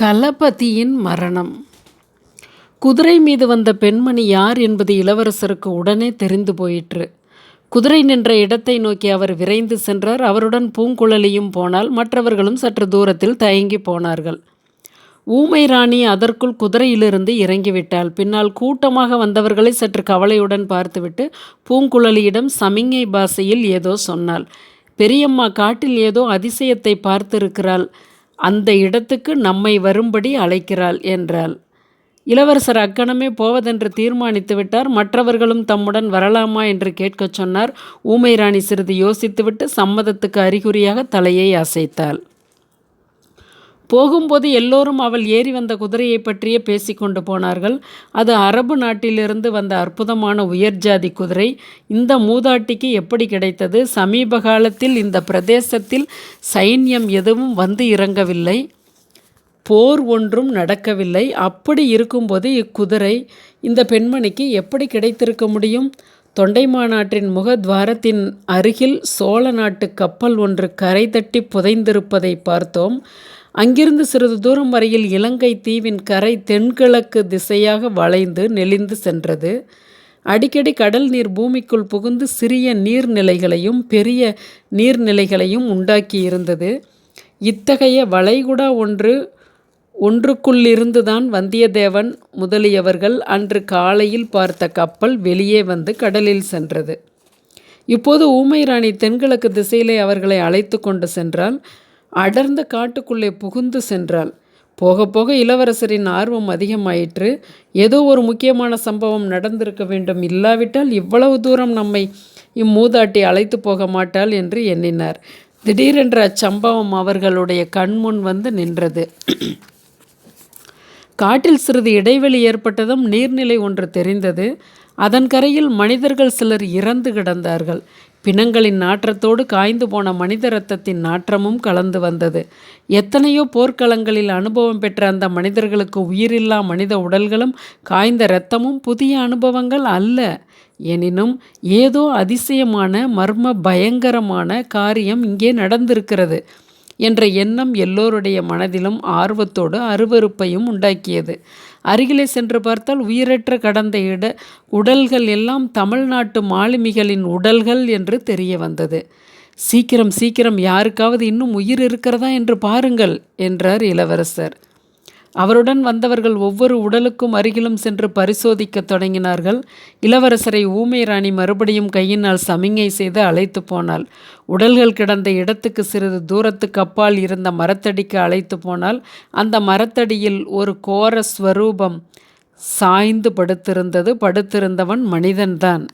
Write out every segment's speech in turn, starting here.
கலபதியின் மரணம். குதிரை மீது வந்த பெண்மணி யார் என்பது இளவரசருக்கு உடனே தெரிந்து போயிற்று. குதிரை நின்ற இடத்தை நோக்கி அவர் விரைந்து சென்றார். அவருடன் பூங்குழலியும் போனால் மற்றவர்களும் சற்று தூரத்தில் தயங்கி போனார்கள். ஊமை ராணி அதற்குள் குதிரையிலிருந்து இறங்கிவிட்டாள். பின்னால் கூட்டமாக வந்தவர்களை சற்று கவலையுடன் பார்த்துவிட்டு பூங்குழலியிடம் சமிங்கை பாஷையில் ஏதோ சொன்னாள். பெரியம்மா காட்டில் ஏதோ அதிசயத்தை பார்த்திருக்கிறாள். அந்த இடத்துக்கு நம்மை வரும்படி அழைக்கிறாள் என்றாள். இளவரசர் அக்கணமே போவதென்று தீர்மானித்து விட்டார். மற்றவர்களும் தம்முடன் வரலாமா என்று கேட்கச் சொன்னார். ஊமை ராணி சிறிது யோசித்துவிட்டு சம்மதத்துக்கு அறிகுறியாக தலையை அசைத்தாள். போகும்போது எல்லோரும் அவள் ஏறி வந்த குதிரையை பற்றியே பேசிக்கொண்டு போனார்கள். அது அரபு நாட்டிலிருந்து வந்த அற்புதமான உயர்ஜாதி குதிரை. இந்த மூதாட்டிக்கு எப்படி கிடைத்தது? சமீப காலத்தில் இந்த பிரதேசத்தில் சைன்யம் எதுவும் வந்து இறங்கவில்லை. போர் ஒன்றும் நடக்கவில்லை. அப்படி இருக்கும்போது இக்குதிரை இந்த பெண்மணிக்கு எப்படி கிடைத்திருக்க முடியும்? தொண்டை மாநாட்டின் முகத்வாரத்தின் அருகில் சோழ நாட்டு கப்பல் ஒன்று கரை தட்டி புதைந்திருப்பதை பார்த்தோம். அங்கிருந்து சிறிது தூரம் வரையில் இலங்கை தீவின் கரை தென்கிழக்கு திசையாக வளைந்து நெளிந்து சென்றது. அடிக்கடி கடல் நீர் பூமிக்குள் புகுந்து சிறிய நீர்நிலைகளையும் பெரிய நீர்நிலைகளையும் உண்டாக்கி இருந்தது இத்தகைய வளைகுடா ஒன்று ஒன்றுக்குள்ளிருந்துதான் வந்தியத்தேவன் முதலியவர்கள் அன்று காலையில் பார்த்த கப்பல் வெளியே வந்து கடலில் சென்றது. இப்போது ஊமை ராணி தென்கிழக்கு திசையிலே அவர்களை அழைத்து கொண்டு சென்றால் அடர்ந்த காட்டுக்குள்ளே புகுந்து சென்றாள். போக போக இளவரசரின் ஆர்வம் அதிகமாயிற்று. ஏதோ ஒரு முக்கியமான சம்பவம் நடந்திருக்க வேண்டும். இல்லாவிட்டால் இவ்வளவு தூரம் நம்மை இம்மூதாட்டி அழைத்து போக மாட்டாள் என்று எண்ணினார். திடீரென்ற அச்சம்பவம் அவர்களுடைய கண்முன் வந்து நின்றது. காட்டில் சிறிது இடைவெளி ஏற்பட்டதும் நீர்நிலை ஒன்று தெரிந்தது. அதன் கரையில் மனிதர்கள் சிலர் இறந்து கிடந்தார்கள். பிணங்களின் நாற்றத்தோடு காய்ந்து போன மனித இரத்தத்தின் நாற்றமும் கலந்து வந்தது. எத்தனையோ போர்க்களங்களில் அனுபவம் பெற்ற அந்த மனிதர்களுக்கு உயிரில்லா மனித உடல்களும் காய்ந்த இரத்தமும் புதிய அனுபவங்கள் அல்ல. எனினும் ஏதோ அதிசயமான மர்ம பயங்கரமான காரியம் இங்கே நடந்திருக்கிறது என்ற எண்ணம் எல்லோருடைய மனதிலும் ஆர்வத்தோடு அருவருப்பையும் உண்டாக்கியது. அருகிலே சென்று பார்த்தால் உயிரற்ற கடந்த இட உடல்கள் எல்லாம் தமிழ்நாட்டு மாலுமிகளின் உடல்கள் என்று தெரிய வந்தது. சீக்கிரம் சீக்கிரம் யாருக்காவது இன்னும் உயிர் இருக்கிறதா என்று பாருங்கள் என்றார் இளவரசர். அவருடன் வந்தவர்கள் ஒவ்வொரு உடலுக்கும் அருகிலும் சென்று பரிசோதிக்கத் தொடங்கினார்கள். இளவரசரை ஊமை ராணி மறுபடியும் கையினால் சமிங்கை செய்து அழைத்து போனாள். உடல்கள் கிடந்த இடத்துக்கு சிறிது தூரத்துக்கு அப்பால் இருந்த மரத்தடிக்கு அழைத்து போனால் அந்த மரத்தடியில் ஒரு கோர ஸ்வரூபம் சாய்ந்து படுத்திருந்தது. படுத்திருந்தவன் மனிதன்தான்.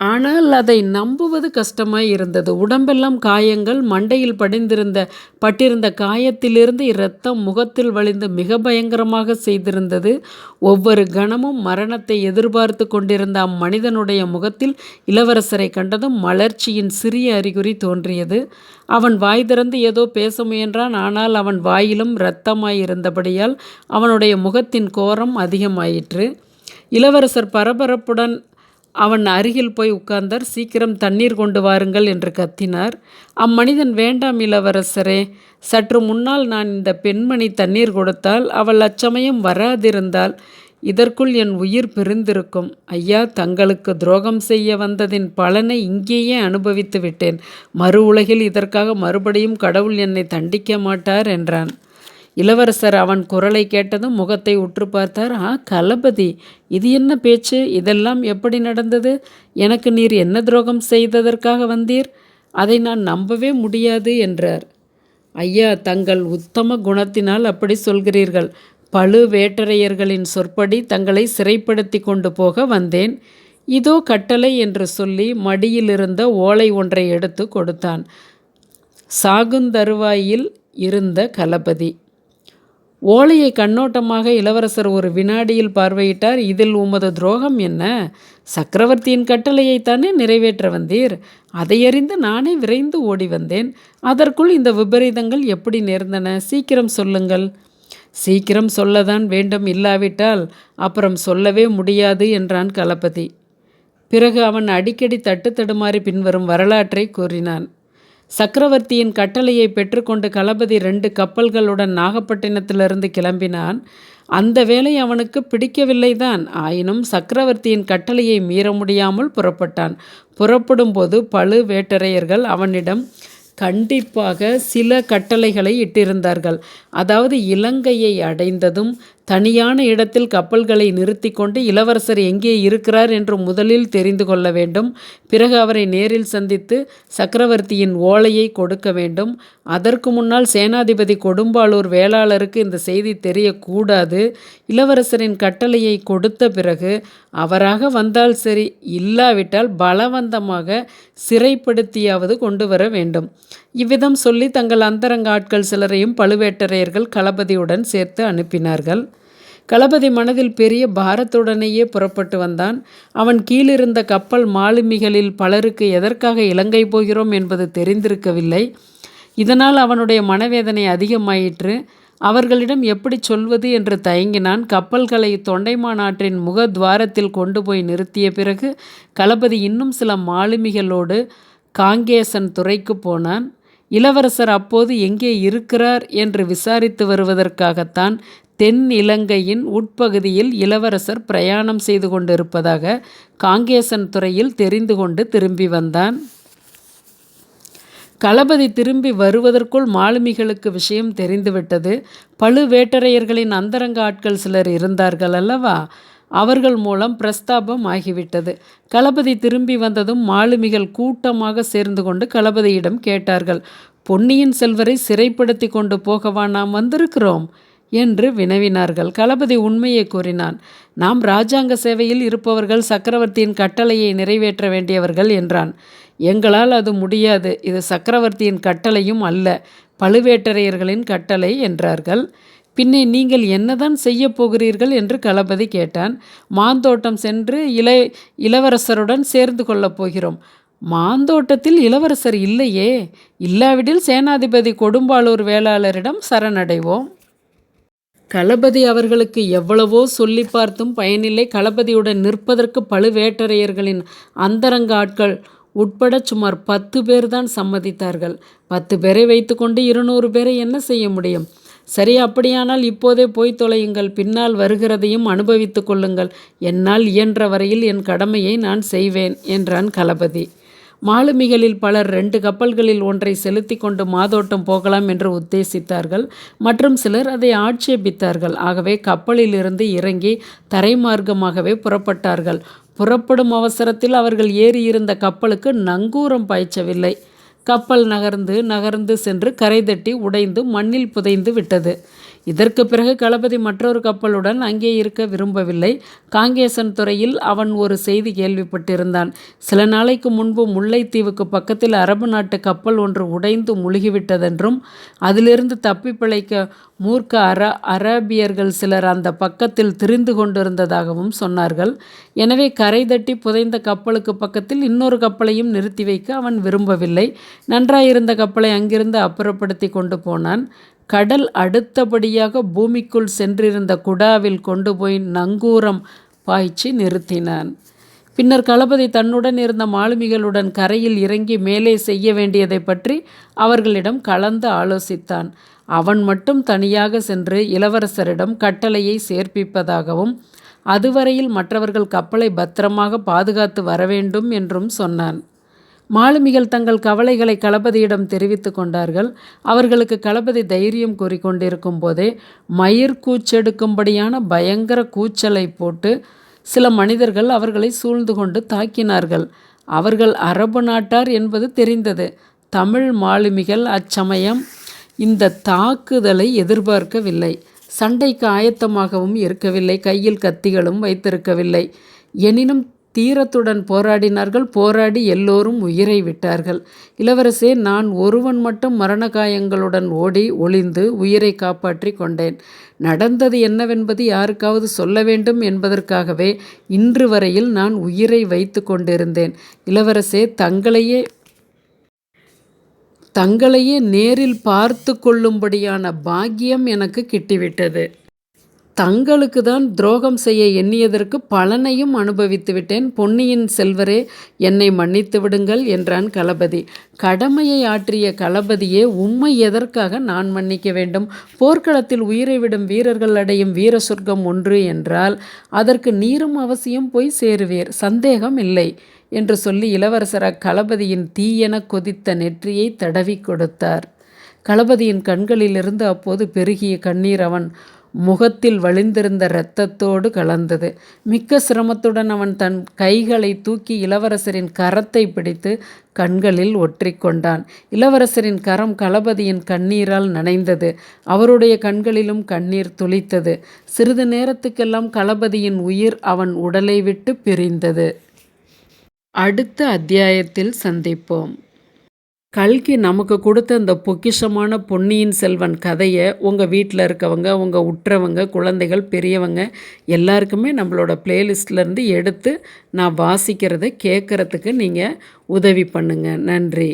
ஆனால் அதை நம்புவது கஷ்டமாய் இருந்தது. உடம்பெல்லாம் காயங்கள் மண்டையில் படிந்திருந்த பட்டிருந்த காயத்திலிருந்து இரத்தம் முகத்தில் வழிந்து மிக பயங்கரமாக செய்திருந்தது. ஒவ்வொரு கணமும் மரணத்தை எதிர்பார்த்து கொண்டிருந்த அம்மனிதனுடைய முகத்தில் இளவரசரை கண்டதும் மலர்ச்சியின் சிறிய அறிகுறி தோன்றியது. அவன் வாய் திறந்து ஏதோ பேச முயன்றான். ஆனால் அவன் வாயிலும் இரத்தமாய் இருந்தபடியால் அவனுடைய முகத்தின் கோரம் அதிகமாயிற்று. இளவரசர் பரபரப்புடன் அவன் அருகில் போய் உட்கார்ந்தார் சீக்கிரம் தண்ணீர் கொண்டு வாருங்கள் என்று கத்தினார். அம்மனிதன் வேண்டாம் இளவரசரே சற்று முன்னால் நான் இந்த பெண்மணி தண்ணீர் கொடுத்தால் அவள் அச்சமயம் வராதிருந்தால் இதற்குள் என் உயிர் பிரிந்திருக்கும். ஐயா தங்களுக்கு துரோகம் செய்ய வந்ததின் பலனை இங்கேயே அனுபவித்து விட்டேன். மறு உலகில் இதற்காக மறுபடியும் கடவுள் என்னை தண்டிக்க மாட்டார் என்றான். இளவரசர் அவன் குரலை கேட்டதும் முகத்தை உற்று பார்த்தார் ஆ கலபதி இது என்ன பேச்சு? இதெல்லாம் எப்படி நடந்தது? எனக்கு நீர் என்ன துரோகம் செய்ததற்காக வந்தீர்? அதை நான் நம்பவே முடியாது என்றார். ஐயா தங்கள் உத்தம குணத்தினால் அப்படி சொல்கிறீர்கள். பழு வேட்டரையர்களின் சொற்படி தங்களை சிறைப்படுத்தி கொண்டு போக வந்தேன். இதோ கட்டளை என்று சொல்லி மடியிலிருந்த ஓலை ஒன்றை எடுத்து கொடுத்தான். சாகுந்தருவாயில் இருந்த கலபதி. ஓலையை கண்ணோட்டமாக இளவரசர் ஒரு வினாடியில் பார்வையிட்டார். இதில் உமது துரோகம் என்ன? சக்கரவர்த்தியின் கட்டளையைத்தானே நிறைவேற்ற வந்தீர்? அதையறிந்து நானே விரைந்து ஓடி வந்தேன். அதற்குள் இந்த விபரீதங்கள் எப்படி நேர்ந்தன? சீக்கிரம் சொல்லுங்கள். சீக்கிரம் சொல்லதான் வேண்டும் இல்லாவிட்டால் அப்புறம் சொல்லவே முடியாது என்றான் கலபதி பிறகு அவன் அடிக்கடி தட்டு தடுமாறி பின்வரும் வரலாற்றை கூறினான். சக்கரவர்த்தியின் கட்டளையை பெற்றுக்கொண்டு களபதி ரெண்டு கப்பல்களுடன் நாகப்பட்டினத்திலிருந்து கிளம்பினான். அந்த வேலை அவனுக்கு பிடிக்கவில்லைதான். ஆயினும் சக்கரவர்த்தியின் கட்டளையை மீற முடியாமல் புறப்பட்டான். புறப்படும்போது பழு வேட்டரையர்கள் அவனிடம் கண்டிப்பாக சில கட்டளைகளை இட்டிருந்தார்கள். அதாவது இலங்கையை அடைந்ததும் தனியான இடத்தில் கப்பல்களை நிறுத்தி கொண்டு இளவரசர் எங்கே இருக்கிறார் என்று முதலில் தெரிந்து கொள்ள வேண்டும். பிறகு அவரை நேரில் சந்தித்து சக்கரவர்த்தியின் ஓலையை கொடுக்க வேண்டும். அதற்கு முன்னால் சேனாதிபதி கொடும்பாளூர் வேளாளருக்கு இந்த செய்தி தெரியக்கூடாது. இளவரசரின் கட்டளையை கொடுத்த பிறகு அவராக வந்தால் சரி இல்லாவிட்டால் பலவந்தமாக சிறைப்படுத்தியாவது கொண்டு வர வேண்டும். இவ்விதம் சொல்லி தங்கள் அந்தரங்க ஆட்கள் சிலரையும் பழுவேட்டரையர்கள் களபதியுடன் சேர்த்து அனுப்பினார்கள். களபதி மனதில் பெரிய பாரத்துடனேயே புறப்பட்டு வந்தான். அவன் கீழிருந்த கப்பல் மாலுமிகளில் பலருக்கு எதற்காக இலங்கை போகிறோம் என்பது தெரிந்திருக்கவில்லை. இதனால் அவனுடைய மனவேதனை அதிகமாயிற்று. அவர்களிடம் எப்படி சொல்வது என்று தயங்கினான். கப்பல்களை தொண்டைமானாற்றின் முகத்வாரத்தில் கொண்டு போய் நிறுத்திய பிறகு களபதி இன்னும் சில மாலுமிகளோடு காங்கேசன் துறைக்கு போனான். இளவரசர் அப்போது எங்கே இருக்கிறார் என்று விசாரித்து வருவதற்காகத்தான் தென் இலங்கையின் உட்பகுதியில் இளவரசர் பிரயாணம் செய்து கொண்டிருப்பதாக காங்கேசன் துறையில் தெரிந்து கொண்டு திரும்பி வந்தான். களபதி திரும்பி வருவதற்குள் மாலுமிகளுக்கு விஷயம் தெரிந்துவிட்டது. பழுவேட்டரையர்களின் அந்தரங்க ஆட்கள் சிலர் இருந்தார்கள் அல்லவா? அவர்கள் மூலம் பிரஸ்தாபம் ஆகிவிட்டது. களபதி திரும்பி வந்ததும் மாலுமிகள் கூட்டமாக சேர்ந்து கொண்டு களபதியிடம் கேட்டார்கள் பொன்னியின் செல்வரை சிறைப்படுத்தி கொண்டு போகவா நாம் வந்திருக்கிறோம்? என்று வினவினார்கள். களபதி உண்மையை கூறினான் நாம் இராஜாங்க சேவையில் இருப்பவர்கள் சக்கரவர்த்தியின் கட்டளையை நிறைவேற்ற வேண்டியவர்கள் என்றான். எங்களால் அது முடியாது. இது சக்கரவர்த்தியின் கட்டளையும் அல்ல பழுவேட்டரையர்களின் கட்டளை என்றார்கள். பின்னே நீங்கள் என்னதான் செய்ய போகிறீர்கள் என்று களபதி கேட்டான். மாந்தோட்டம் சென்று இளை இளவரசருடன் சேர்ந்து கொள்ளப் போகிறோம். மாந்தோட்டத்தில் இளவரசர் இல்லையே. இல்லாவிடில் சேனாதிபதி கொடும்பாளூர் வேளாளரிடம் சரணடைவோம். களபதி அவர்களுக்கு எவ்வளவோ சொல்லி பார்த்தும் பயனில்லை. களபதியுடன் நிற்பதற்கு பழுவேட்டரையர்களின் அந்தரங்க ஆட்கள் உட்பட சுமார் பத்து பேர் தான் சம்மதித்தார்கள். பத்து பேரை வைத்துக்கொண்டு இருநூறு பேரை என்ன செய்ய முடியும்? சரி அப்படியானால் இப்போதே போய் தொலையுங்கள். பின்னால் வருகிறதையும் அனுபவித்து கொள்ளுங்கள். என்னால் இயன்ற வரையில் என் கடமையை நான் செய்வேன் என்றான் களபதி மாலுமிகளில் பலர் ரெண்டு கப்பல்களில் ஒன்றை செலுத்தி கொண்டு மாதோட்டம் போகலாம் என்று உத்தேசித்தார்கள். மற்றும் சிலர் அதை ஆட்சேபித்தார்கள். ஆகவே கப்பலிலிருந்து இறங்கி தரைமார்க்கமாகவே புறப்பட்டார்கள். புறப்படும் அவசரத்தில் அவர்கள் ஏறியிருந்த கப்பலுக்கு நங்கூரம் பாய்ச்சவில்லை. கப்பல் நகர்ந்து நகர்ந்து சென்று கரை தட்டி உடைந்து மண்ணில் புதைந்து விட்டது. இதற்கு பிறகு களபதி மற்றொரு கப்பலுடன் அங்கே இருக்க விரும்பவில்லை. காங்கேசன் துறையில் அவன் ஒரு செய்தி கேள்விப்பட்டிருந்தான். சில நாளைக்கு முன்பு முல்லைத்தீவுக்கு பக்கத்தில் அரபு நாட்டு கப்பல் ஒன்று உடைந்து முழுகிவிட்டதென்றும் அதிலிருந்து தப்பி பிழைக்க மூர்க்க அர அரேபியர்கள் சிலர் அந்த பக்கத்தில் திரிந்து கொண்டிருந்ததாகவும் சொன்னார்கள். எனவே கரை தட்டி புதைந்த கப்பலுக்கு பக்கத்தில் இன்னொரு கப்பலையும் நிறுத்தி வைக்க அவன் விரும்பவில்லை. நன்றாயிருந்த கப்பலை அங்கிருந்து அப்புறப்படுத்தி கொண்டு போனான். கடல் அடுத்தபடியாக பூமிக்குள் சென்றிருந்த குடாவில் கொண்டு போய் நங்கூரம் பாய்ச்சி நிறுத்தினான். பின்னர் களபதி தன்னுடன் இருந்த மாலுமிகளுடன் கரையில் இறங்கி மேலே செய்ய வேண்டியதை பற்றி அவர்களிடம் கலந்து ஆலோசித்தான். அவன் மட்டும் தனியாக சென்று இளவரசரிடம் கட்டளையை சேர்ப்பிப்பதாகவும் அதுவரையில் மற்றவர்கள் கப்பலை பத்திரமாக பாதுகாத்து வரவேண்டும் என்றும் சொன்னான். மாலுமிகள் தங்கள் கவலைகளை களபதியிடம் தெரிவித்து கொண்டார்கள். அவர்களுக்கு களபதி தைரியம் கூறிக்கொண்டிருக்கும் போதே மயிர் கூச்செடுக்கும்படியான பயங்கர கூச்சலை போட்டு சில மனிதர்கள் அவர்களை சூழ்ந்து கொண்டு தாக்கினார்கள். அவர்கள் அரபு நாட்டார் என்பது தெரிந்தது. தமிழ் மாலுமிகள் அச்சமயம் இந்த தாக்குதலை எதிர்பார்க்கவில்லை. சண்டைக்கு ஆயத்தமாகவும் இருக்கவில்லை. கையில் கத்திகளும் வைத்திருக்கவில்லை. எனினும் தீரத்துடன் போராடினார்கள். போராடி எல்லோரும் உயிரை விட்டார்கள். இளவரசே நான் ஒருவன் மட்டும் மரண காயங்களுடன் ஓடி ஒளிந்து உயிரை காப்பாற்றி கொண்டேன். நடந்தது என்னவென்பது யாருக்காவது சொல்ல வேண்டும் என்பதற்காகவே இன்று வரையில் நான் உயிரை வைத்து கொண்டிருந்தேன். இளவரசே தங்களையே தங்களையே நேரில் பார்த்து கொள்ளும்படியான பாக்கியம் எனக்கு கிட்டிவிட்டது. தங்களுக்கு தான் துரோகம் செய்ய எண்ணியதற்கு பலனையும் அனுபவித்து விட்டேன். பொன்னியின் செல்வரே என்னை மன்னித்து விடுங்கள் என்றான் களபதி கடமையை ஆற்றிய களபதியே உம்மை எதற்காக நான் மன்னிக்க வேண்டும்? போர்க்களத்தில் உயிரை விடும் வீரர்கள் அடையும் வீர சொர்க்கம் ஒன்று என்றால் அதற்கு நீரும் அவசியம் போய் சேருவீர். சந்தேகம் இல்லை என்று சொல்லி இளவரசர் அக்களபதியின் தீயென கொதித்த நெற்றியை தடவி கொடுத்தார். களபதியின் கண்களிலிருந்து அப்போது பெருகிய கண்ணீர் அவன் முகத்தில் வழிந்திருந்த இரத்தத்தோடு கலந்தது. மிக்க சிரமத்துடன் அவன் தன் கைகளை தூக்கி இளவரசரின் கரத்தை பிடித்து கண்களில் ஒற்றிக்கொண்டான். இளவரசரின் கரம் களபதியின் கண்ணீரால் நனைந்தது. அவருடைய கண்களிலும் கண்ணீர் துளித்தது. சிறிது நேரத்துக்கெல்லாம் களபதியின் உயிர் அவன் உடலை விட்டு பிரிந்தது. அடுத்த அத்தியாயத்தில் சந்திப்போம். கல்கி நமக்கு கொடுத்த அந்த பொக்கிஷமான பொன்னியின் செல்வன் கதையை உங்கள் வீட்டில் இருக்கவங்க உங்கள் உற்றவங்க குழந்தைகள் பெரியவங்க எல்லாருக்குமே நம்மளோட பிளேலிஸ்ட்லேருந்து எடுத்து நான் வாசிக்கிறத கேட்குறதுக்கு நீங்கள் உதவி பண்ணுங்கள் நன்றி.